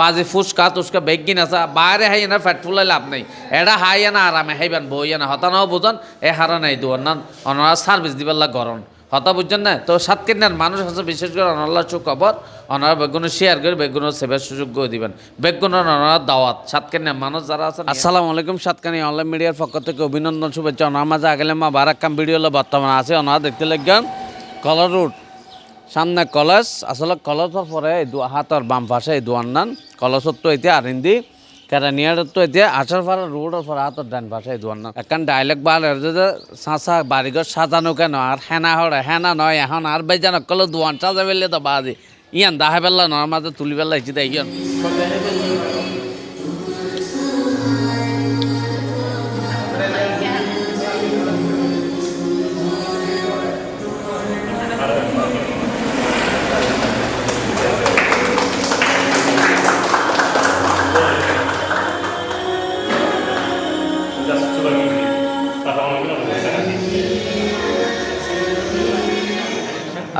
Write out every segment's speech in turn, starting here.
বাজি ফুসকা তুসকা বেগিন আছে বাইরে হাই না ফ্যাট ফুলাই লাভ নেই। এটা হাই না আরামে হাইবেন বই না হতানাও বুঝন এ হারা নাই দুয়ার না অনারা সার্ভিস দিবেলা গরম হতা বুঝছেন না? তো সাত কেনার মানুষ আছে বিশেষ করে অনাল্লা চুক খবর অনারা বেগুন শেয়ার করে বেগুন সেবার সুযোগ করে দিবেন। বেগুন অনারা দাওয়াত সাত কেনার মানুষ যারা আছে আসসালামু আলাইকুম সাতকানি অনলাইন মিডিয়ার পক্ষ থেকে অভিনন্দন, শুভেচ্ছা। অনার মাঝে আগেলে মা বারাক্কাম ভিডিও বর্তমানে আছে। ওনারা দেখতে লাগবেন কলার রুট সামনে কলেজ আসলে কলেজের পরে হাতর বাম পাশে এই দুয়ান্নান কলেজত তো এতিয়া আরিন্দি কেরানিয়ার তো এতিয়া আসার পরে রোডের পরে হাতর ডান পাশে এই দুয়ান্নান এখন ডাইলেক্ট বাল যে চাঁচা বাড়িঘর সাজানো কেন আর হেনা হরে হেনা নয় এখন আর বেজান কলে দুয়ান সাজা বেলে তো বাজি ইয়ান দাহে বেলা নর মাঝে তুলি বেলা ইচ্ছি তাই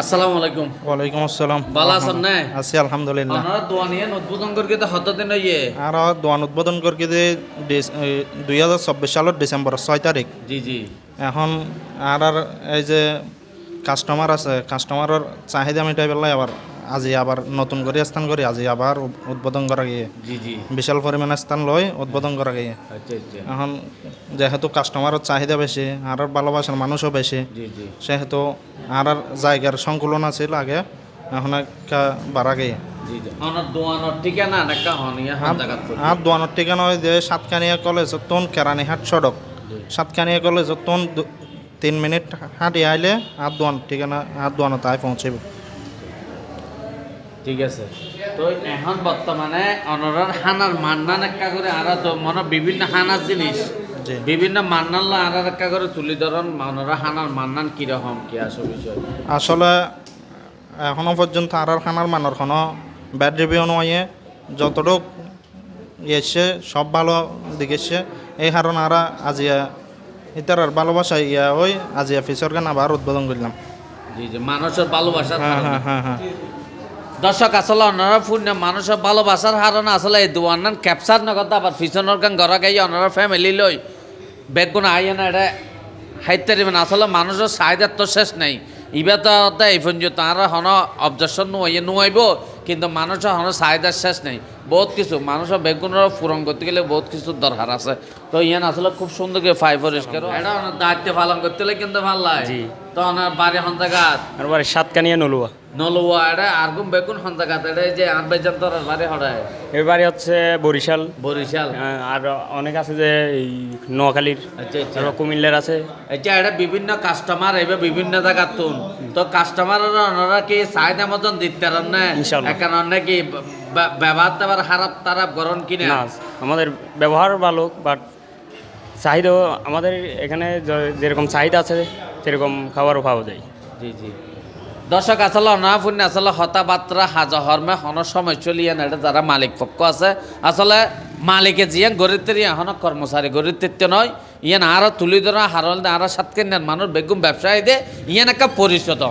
আসসালামু আলাইকুম। ওয়ালাইকুম আসসালাম। ভালো আছেন না? আছি আলহামদুলিল্লাহ। আপনারা দোয়ানিয়ে উদ্বোধন করকে তো হত দিন ইয়ে আর দোয়ান উদ্বোধন করকে যে দুই হাজার চব্বিশ সালের ডিসেম্বর ছয় তারিখ। জি জি। এখন আর আর এই যে কাস্টমার আছে কাস্টমারের চাহিদা মেটাই পেলাই আবার। আজি আবার নতুন করে স্থান করে আজি আবার উদ- উদ্বোধন করা গিয়ে জি জি। বিশাল পরিমাণে স্থান লই উদ্বোধন করা গিয়ে। আচ্ছা আচ্ছা। এখন যেহেতু কাস্টমারের চাহিদা বেশি আর ভালোবাসার মানুষও বেশি সেহেতু আর জায়গার সংকুলন আছিল আগে এখন একটা বাড়া গিয়ে। আর দোয়ানোর ঠিকানা হয় যে সাতকানিয়া কলেজ তোন কেরানীহাট সড়ক। সাতকানিয়া কলেজ তোন তিন মিনিট হাঁটি আইলে আর দোয়ান ঠিকানা আর দোয়ানো তাই পৌঁছিব ঠিক আছে। তো এখন বর্তমানে অনরার হানার মান্নান একটা করে আর মনে বিভিন্ন হানার জিনিস। বিভিন্ন মান্নান আর একটা করে তুলি ধরন অনরা হানার মান্নান কীরকম কি আসো বিষয়? আসলে এখনও পর্যন্ত আর আর খানার মানের কোনো ব্যাড রিভিউ নয় যতটুক এসছে সব ভালো দিকে এসছে এই কারণ আর আজিয়া ইতার আর ভালোবাসা ইয়া ওই আজিয়া ফিসর গান আবার উদ্বোধন করলাম। জি জি মানুষের ভালোবাসার হ্যাঁ কারণে। হ্যাঁ হ্যাঁ হ্যাঁ। দর্শক, আসলে অনারা পূর্ণ মানুষের ভালোবাসার হারণ আসলে এই দুয়ান্নান ক্যাপচার নগদ, আবার পিছনের গান ঘর গাই অনারা ফ্যামিলি লই। বেগুন আইয়া না এটা হাইতে দিবেন আসলে মানুষের চাহিদার তো শেষ নেই। ইবার তো এই পর্যন্ত তারা হন অবজেকশন নুয়াইয়ে নুয়াইব, কিন্তু মানুষের হন চাহিদার শেষ নেই। বহুত কিছু। মানুষের বেগুনের পূরণ করতে গেলে বহুত কিছু দরকার আছে। তো ইয়ান আসলে খুব সুন্দর করে ফাই পরিষ্কার এটা দায়িত্ব পালন করতে হলে কিন্তু ভালো লাগে। জি। তো অনেক বাড়ি হন্তাঘাত আর বাড়ি সাতকানিয়া নলুয়া নলুয়া এটা আরগুম বেগুন হন্তাঘাত এটা যে আনবেজান তোর বাড়ি হড়ায় এর বাড়ি হচ্ছে বরিশাল বরিশাল আর অনেক আছে যে এই নোয়াখালীর আচ্ছা আচ্ছা। কুমিল্লার আছে। এটা এটা বিভিন্ন কাস্টমার এবার বিভিন্ন জায়গার তুন। তো কাস্টমার ওনারা কি চাহিদা মতন দিতে পারেন না? ইনশাল্লাহ। এখন অনেক কি বা- ব্যবহার টাবার খারাপ তারাপ গরম কিনে? না আমাদের ব্যবহার ভালো বাট চাহিদাও আমাদের এখানে যেরকম চাহিদা আছে সেরকম খাবারও পাওয়া যায়। জি জি। দর্শক আসলে না ফুন্নি আসলে হতাবাত্রা হাজা হরমে হন সময় চলিয়ে না এটা যারা মালিক পক্ষ আছে আসলে মালিকে জিয়ান গরিতের এখন কর্মচারী গরিতের নয় ইয়ান আরও তুলি ধরা হারল আরও সাতকে নেন মানুষ বেগুম ব্যবসায়ী দে ইয়ান একটা পরিশোধ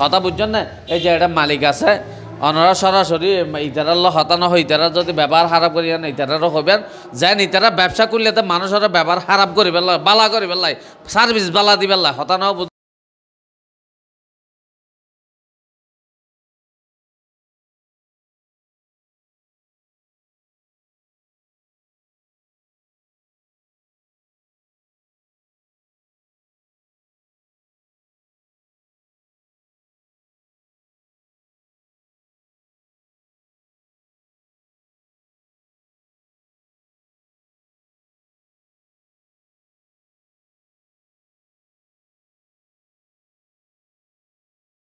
কথা বুঝছেন না? এই যে এটা মালিক আছে অনরা সরাসরি ইতারার হতানো হয় ইতারা যদি ব্যবহার খারাপ করি আন ইতারারও হবেন যেন ইতারা ব্যবসা করলে তো মানুষের ব্যবহার খারাপ পেলায় বালা করি পেলায় সার্ভিস বালা দিবেলায় পেলাই হতানো